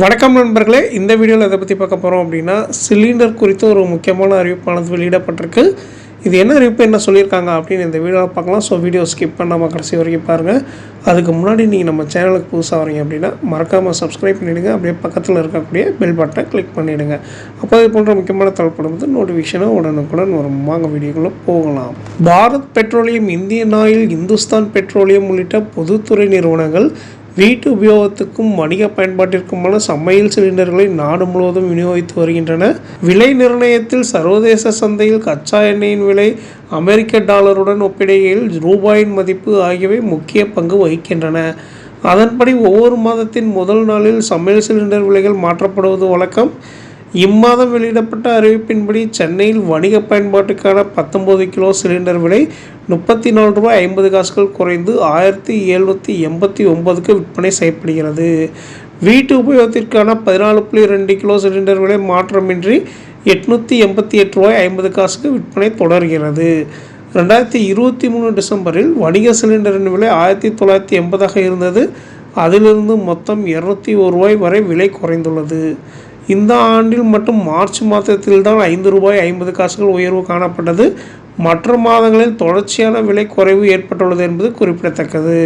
வணக்கம் நண்பர்களே. இந்த வீடியோவில் எதை பற்றி பார்க்க போகிறோம் அப்படின்னா சிலிண்டர் குறித்து ஒரு முக்கியமான அறிவிப்பானது வெளியிடப்பட்டிருக்கு. இது என்ன அறிவிப்பு என்ன சொல்லியிருக்காங்க அப்படின்னு இந்த வீடியோவில் பார்க்கலாம். ஸோ வீடியோ ஸ்கிப் பண்ணாமல் கடைசி வரைக்கும் பாருங்கள் அதுக்கு முன்னாடி நீங்கள் நம்ம சேனலுக்கு புதுசாக வரீங்க அப்படின்னா மறக்காமல் சப்ஸ்கிரைப் பண்ணிவிடுங்க அப்படியே பக்கத்தில் இருக்கக்கூடிய பெல் பட்டனை கிளிக் பண்ணிவிடுங்க அப்போ இது போன்ற முக்கியமான தலைப்படும் போது நோட்டிஃபிகேஷனாக உடனுக்குடன் வரும். வாங்க வீடியோக்குள்ளே போகலாம். Bharat petroleum Indian oil Hindustan petroleum உள்ளிட்ட பொதுத்துறை நிறுவனங்கள் வீட்டு உபயோகத்துக்கும் வணிக பயன்பாட்டிற்குமான சமையல் சிலிண்டர்களை நாடு முழுவதும் விநியோகித்து வருகின்றன. விலை நிர்ணயத்தில் சர்வதேச சந்தையில் கச்சா எண்ணெயின் விலை அமெரிக்க டாலருடன் ஒப்பிடுகையில் ரூபாயின் மதிப்பு ஆகியவை முக்கிய பங்கு வகிக்கின்றன. அதன்படி ஒவ்வொரு மாதத்தின் முதல் நாளில் சமையல் சிலிண்டர் விலைகள் மாற்றப்படுவது வழக்கம். இம்மாதம் வெளியிடப்பட்ட அறிவிப்பின்படி சென்னையில் வணிக பயன்பாட்டுக்கான பத்தொம்பது கிலோ சிலிண்டர் விலை முப்பத்தி நாலு ரூபாய் ஐம்பது காசுகள் குறைந்து ஆயிரத்தி எழுநூற்றி எண்பத்தி ஒன்பதுக்கு விற்பனை செய்யப்படுகிறது. வீட்டு உபயோகத்திற்கான பதினாலு புள்ளி ரெண்டு கிலோ சிலிண்டர் விலை மாற்றமின்றி எட்நூற்றி எண்பத்தி எட்டு ரூபாய் ஐம்பது காசுக்கு விற்பனை தொடர்கிறது. ரெண்டாயிரத்தி இருபத்தி மூணு டிசம்பரில் வணிக சிலிண்டரின் விலை ஆயிரத்தி தொள்ளாயிரத்தி எண்பதாக இருந்தது. அதிலிருந்து மொத்தம் இரநூத்தி ஒரு ரூபாய் வரை விலை குறைந்துள்ளது. இந்த ஆண்டில் மட்டும் மார்ச் மாதத்தில்தான் ஐந்து ரூபாய் ஐம்பது காசுகள் உயர்வு காணப்பட்டது. மற்ற மாதங்களில் தொடர்ச்சியான விலை குறைவு ஏற்பட்டுள்ளது என்பது குறிப்பிடத்தக்கது.